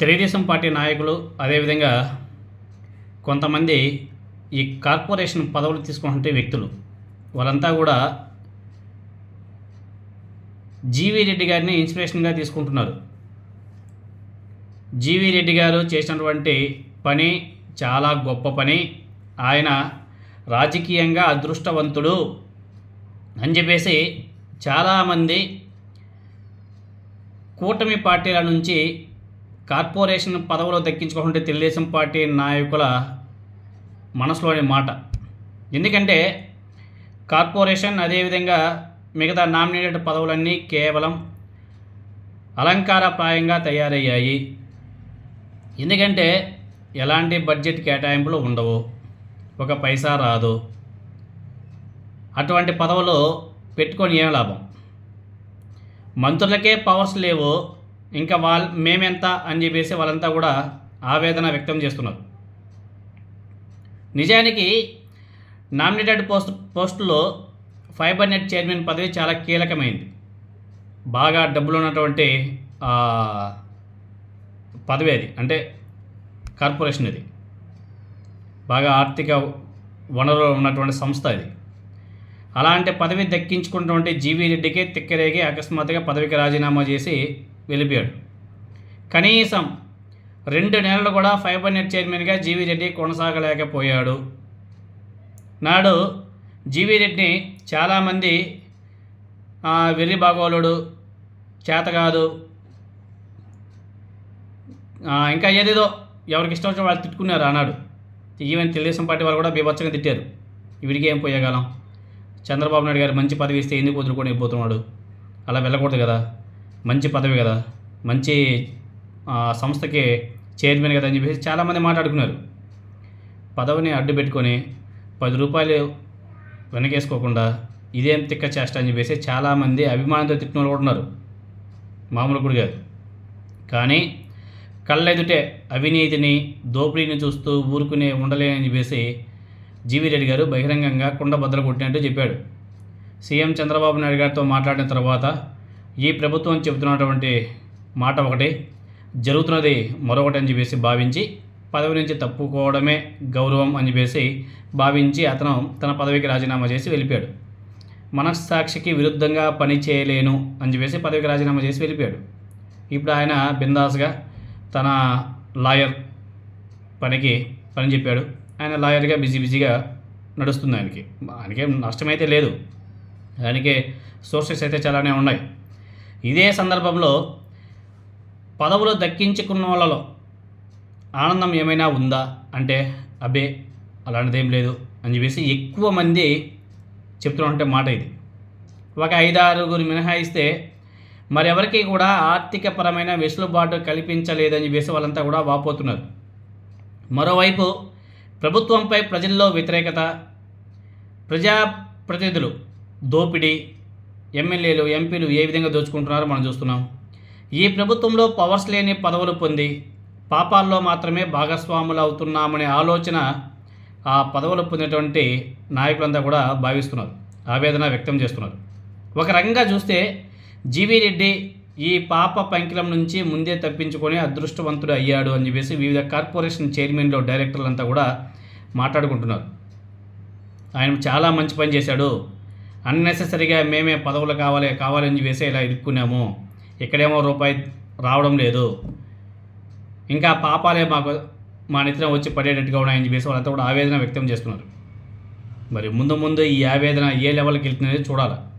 Telugu Desam party నాయకులు అదేవిధంగా కొంతమంది ఈ కార్పొరేషన్ పదవులు తీసుకుంటుంటే వ్యక్తులు వాళ్ళంతా కూడా జీవీ రెడ్డి గారిని ఇన్స్పిరేషన్గా తీసుకుంటున్నారు. జీవీ రెడ్డి గారు చేసినటువంటి పని చాలా గొప్ప పని. ఆయన రాజకీయంగా అదృష్టవంతుడు అని చెప్పేసి చాలామంది కూటమి పార్టీల నుంచి కార్పొరేషన్ పదవులు దక్కించుకుంటే తెలుగుదేశం పార్టీ నాయకుల మనసులోని మాట. ఎందుకంటే కార్పొరేషన్ అదేవిధంగా మిగతా నామినేటెడ్ పదవులన్నీ కేవలం అలంకారప్రాయంగా తయారయ్యాయి. ఎందుకంటే ఎలాంటి బడ్జెట్ కేటాయింపులు ఉండవు. ఒక పైసా రాదు. అటువంటి పదవులు పెట్టుకొని ఏం లాభం? మంత్రులకే పవర్స్ లేవు. ఇంకా వాళ్ళ మేమెంత అని చెప్పేసి వాళ్ళంతా కూడా ఆవేదన వ్యక్తం చేస్తున్నారు. నిజానికి నామినేటెడ్ పోస్ట్ పోస్టులో ఫైబర్ నెట్ చైర్మన్ పదవి చాలా కీలకమైంది. బాగా డబ్బులు ఉన్నటువంటి పదవి అది. అంటే కార్పొరేషన్ ఇది బాగా ఆర్థిక వనరులు ఉన్నటువంటి సంస్థ ఇది అలాంటి పదవి దక్కించుకున్నటువంటి జీవీ రెడ్డికి తిక్కరేగి అకస్మాత్తుగా పదవికి రాజీనామా చేసి వెళ్ళిపోయాడు. కనీసం రెండు నెలలు కూడా ఫైబర్ నెట్ చైర్మన్గా జీవీ రెడ్డి కొనసాగలేకపోయాడు. నాడు జీవీ రెడ్డిని చాలామంది వెర్రి బాగోలుడు చేత కాదు ఇంకా ఏదేదో ఎవరికి ఇష్టం వచ్చిన వాళ్ళు తిట్టుకున్నారు ఆనాడు. ఈవెన్ తెలుగుదేశం పార్టీ వాళ్ళు కూడా బీభత్సంగా తిట్టారు. వీడికి ఏం పోయగలం చంద్రబాబు నాయుడు గారు మంచి పదవి ఇస్తే ఎందుకు వదులుకొని పోతున్నాడు అలా వెళ్ళకూడదు కదా. మంచి పదవి కదా. మంచి ఆ, సంస్థకి చైర్మన్ కదా అని చెప్పేసి చాలామంది మాట్లాడుకున్నారు. పదవిని అడ్డు పెట్టుకొని పది రూపాయలు వెనకేసుకోకుండా ఇదేం తిక్క చేష్ట అని చెప్పేసి చాలామంది అభిమానంతో తిట్టిన వాళ్ళు కూడా ఉన్నారు మామూలు కూడా కాదు. కానీ కళ్ళెదుటే అవినీతిని దోపిడీని చూస్తూ ఊరుకునే ఉండలేని చెప్పేసి జీవీ రెడ్డి గారు బహిరంగంగా కుండ బద్దలు కొట్టినట్టు చెప్పాడు. సీఎం చంద్రబాబు నాయుడు గారితో మాట్లాడిన తర్వాత ఈ ప్రభుత్వం చెబుతున్నటువంటి మాట ఒకటి జరుగుతున్నది మరొకటి అని చెప్పేసి భావించి పదవి నుంచి తప్పుకోవడమే గౌరవం అని చెప్పేసి భావించి అతను తన పదవికి రాజీనామా చేసి వెళ్ళిపోయాడు. మనస్సాక్షికి విరుద్ధంగా పని చేయలేను అని చెప్పేసి పదవికి రాజీనామా చేసి వెళ్ళిపోయాడు. ఇప్పుడు ఆయన బిందాస్గా తన లాయర్ పనికి పని చెప్పాడు. ఆయన లాయర్గా బిజీ బిజీగా నడుస్తుంది ఆయనకి. ఆయనకేం నష్టమైతే లేదు. ఆయనకి సోర్సెస్ అయితే చాలానే ఉన్నాయి. ఇదే సందర్భంలో పదవులు దక్కించుకున్న వాళ్ళలో ఆనందం ఏమైనా ఉందా? అంటే అబ్బే అలాంటిదేం లేదు అని చెప్పేసి ఎక్కువ మంది చెప్తున్నటువంటి మాట ఇది. ఒక ఐదారుగురు మినహాయిస్తే మరెవరికి కూడా ఆర్థికపరమైన వెసులుబాటు కల్పించలేదని చెప్పేసి వాళ్ళంతా కూడా వాపోతున్నారు. మరోవైపు ప్రభుత్వంపై ప్రజల్లో వ్యతిరేకత ప్రజాప్రతినిధులు దోపిడీ ఎమ్మెల్యేలు ఎంపీలు ఏ విధంగా దోచుకుంటున్నారో మనం చూస్తున్నాం. ఈ ప్రభుత్వంలో పవర్స్ లేని పదవులు పొంది పాపాల్లో మాత్రమే భాగస్వాములు అవుతున్నామనే ఆలోచన ఆ పదవులు పొందినటువంటి నాయకులంతా కూడా భావిస్తున్నారు ఆవేదన వ్యక్తం చేస్తున్నారు. ఒక రకంగా చూస్తే జీవీ రెడ్డి ఈ పాప పంకిలం నుంచి ముందే తప్పించుకొని అదృష్టవంతుడు అయ్యాడు అని చెప్పేసి వివిధ కార్పొరేషన్ చైర్మన్లు డైరెక్టర్లంతా కూడా మాట్లాడుకుంటున్నారు. ఆయన చాలా మంచి పని చేశాడు. అన్నెసెసరీగా మేమే పదవులు కావాలి కావాలని చెప్పేసి ఇలా ఇరుక్కున్నాము. ఇక్కడేమో రూపాయి రావడం లేదు. ఇంకా పాపాలే మాకు మా నిద్ర వచ్చి పడేటట్టుగా ఉన్నాయని చెప్పేసి వాళ్ళంతా కూడా ఆవేదన వ్యక్తం చేస్తున్నారు. మరి ముందు ముందు ఈ ఆవేదన ఏ లెవెల్కి వెళ్తుందనేది చూడాలి.